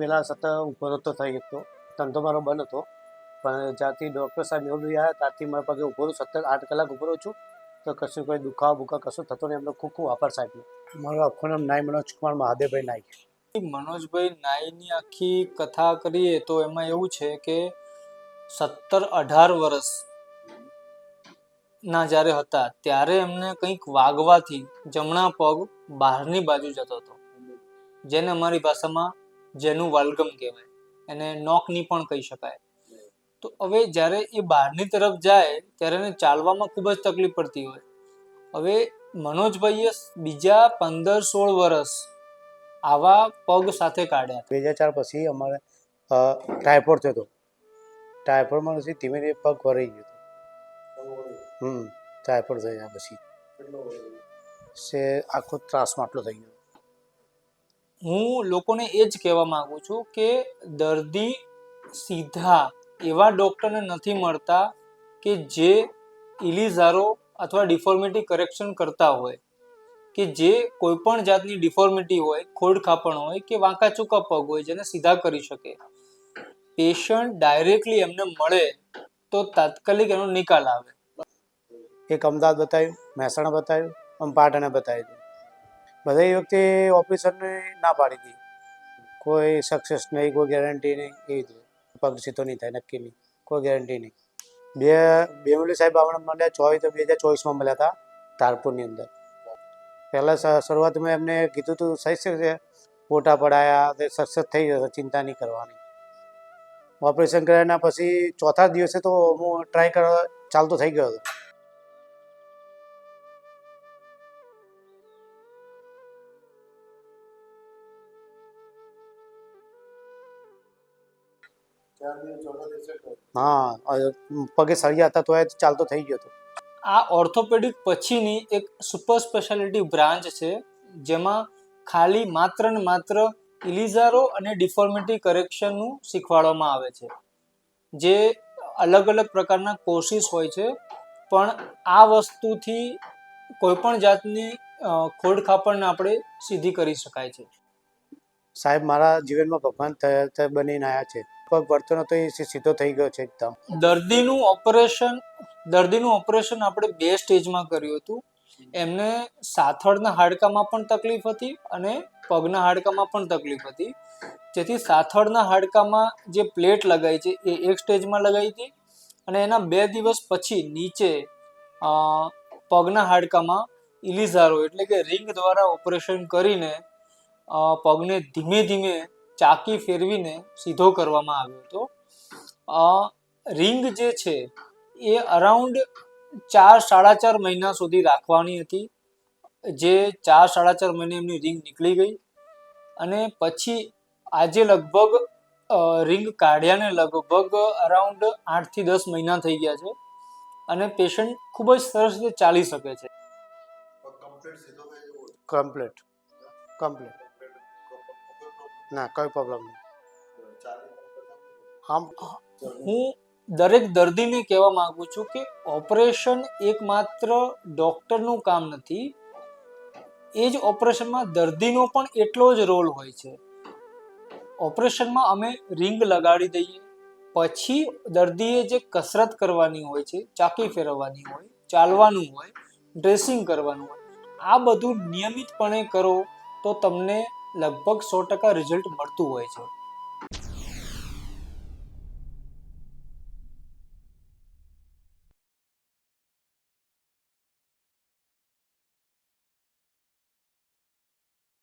પહેલાં સતત ઊભો નહોતો થઈ શકતો. ધંધો મારો બંધ હતો. પણ જ્યાંથી ડૉક્ટર સાહેબ નિવડી આવ્યા ત્યાંથી મારા પગે ઊભો રહું સતત આઠ કલાક ઊભો રહું છું તો કશું કોઈ દુખાવા બુખા કશું થતો નહીં. એમનો ખૂબ ખૂબ આભાર સાહેબનો મારું આખું નામ નાય મનોજ કુમાર મહાદેવભાઈ નાઈક મનોજભાઈ નાયની આખી કથા કરીએ તો એમાં એવું છે કે સત્તર અઢાર વર્ષ ના જ્યારે હતા ત્યારે એમને કંઈક વાગવાથી જમણા પગ બહારની બાજુ જતો હતો. જેને અમારી ભાષામાં જેનું વાલ્ગમ કહેવાય. એને નોકની પણ કહી શકાય. તો હવે જ્યારે એ બહારની તરફ જાય, ત્યારે એને ચાલવામાં ખૂબ જ તકલીફ પડતી હોય. હવે મનોજભાઈએ બીજા પંદર સોળ વર્ષ આવા પગ સાથે કાઢ્યા. બે હજાર ચાર પછી અમારે ટાઈફોઇડ થયો હતો. ટાઈફોઇડમાં પછી ધીમે ધીમે પગ ભરાઈ ગયો હતો. હમ ટાઇફોઇડ થઈ ગયા પછી. સે, આખો ત્રાસમાં આટલો થઈ ગયો. હું લોકોને એ જ કહેવા માગું છું કે દર્દી સીધા એવા ડૉક્ટરને નથી મળતા કે જે ઇલિઝારો અથવા ડિફોર્મિટી કરેક્શન કરતા હોય, કે જે કોઈ પણ જાતની ડિફોર્મિટી હોય ખોડખાપણ હોય કે વાંકા ચૂકા પગ હોય જેને સીધા કરી શકે. પેશન્ટ ડાયરેક્ટલી એમને મળે તો તાત્કાલિક એનો નિકાલ આવે. એક અમદાવાદ બતાવ્યું, મહેસાણા બતાવ્યું, અને પાટણે બતાવ્યું. બધા એ વખતે ઓફિસરને ના પાડી હતી. કોઈ સક્સેસ નહીં, કોઈ ગેરંટી નહીં, એવી રીતે. પગ સીધો નહીં થાય, નક્કી નહીં. કોઈ ગેરંટી નહીં. બે બેમલી સાહેબ આપણે મળ્યા ચોવીસ બે હજાર ચોવીસમાં મળ્યા હતા, તારપુરની અંદર. પહેલાં શરૂઆતમાં એમને કીધું હતું સહી છે ફોટા પડાયા, તે સક્સેસ થઈ જશે, ચિંતા નહીં કરવાની. ઓપરેશન કર્યાના પછી ચોથા દિવસે તો હું ટ્રાય કરવા ચાલતો થઈ ગયો હતો. હા પગે સળિયા હતા તો એ ચાલતો થઈ ગયો હતો. આ ઓર્થોપેડિક પછીની એક સુપર સ્પેશિયાલિટી બ્રાન્ચ છે જેમાં ખાલી માત્ર ને માત્ર ઇલિઝારો અને ડિફોર્મિટી કરેક્શનનું શીખવાડવામાં આવે છે. જે અલગ અલગ પ્રકારના કોર્સિસ હોય છે પણ આ વસ્તુથી કોઈપણ જાતની ખોડખાપણને આપણે સીધી કરી શકાય છે. સાહેબ મારા જીવનમાં ભગવાન બનીને આવ્યા છે. પગ વળતો નતો એ સીધો થઈ ગયો છે એકદમ. દર્દીનું ઓપરેશન દર્દીનું ઓપરેશન આપણે બે સ્ટેજમાં કર્યું હતું. એમને સાથળના હાડકામાં પણ તકલીફ હતી અને પગના હાડકામાં પણ તકલીફ હતી. જેથી સાથળના હાડકામાં જે પ્લેટ લગાવી છે એ એક સ્ટેજમાં લગાવી હતી અને એના બે દિવસ પછી નીચે પગના હાડકામાં ઇલિઝારો એટલે કે રિંગ દ્વારા ઓપરેશન કરીને પગને ધીમે ધીમે ચાકી ફેરવીને સીધો કરવામાં આવ્યો હતો. રિંગ જે છે એ અરાઉન્ડ ચાર સાડા ચાર મહિના સુધી રાખવાની હતી. જે ચાર સાડા ચાર મહિને એમની રિંગ નીકળી ગઈ અને પછી આજે લગભગ રિંગ કાઢ્યાને લગભગ અરાઉન્ડ આઠથી દસ મહિના થઈ ગયા છે અને પેશન્ટ ખૂબ જ સરસ રીતે ચાલી શકે છે. કમ્પ્લીટ કમ્પ્લીટ ના કોઈ પ્રોબ્લેમ નહીં. આમ હું દરેક દર્દીને કહેવા માંગુ છું કે ઓપરેશન એકમાત્ર ડોક્ટરનું કામ નથી એ જ ઓપરેશનમાં દર્દીનો પણ એટલો જ રોલ હોય છે. ઓપરેશનમાં અમે રિંગ લગાડી દઈએ પછી દર્દીએ જે કસરત કરવાની હોય છે ચાકી ફેરવવાની હોય ચાલવાનું હોય ડ્રેસિંગ કરવાનું હોય આ બધું નિયમિતપણે કરો તો તમને લગભગ સો ટકા રિઝલ્ટ મળતું હોય છે.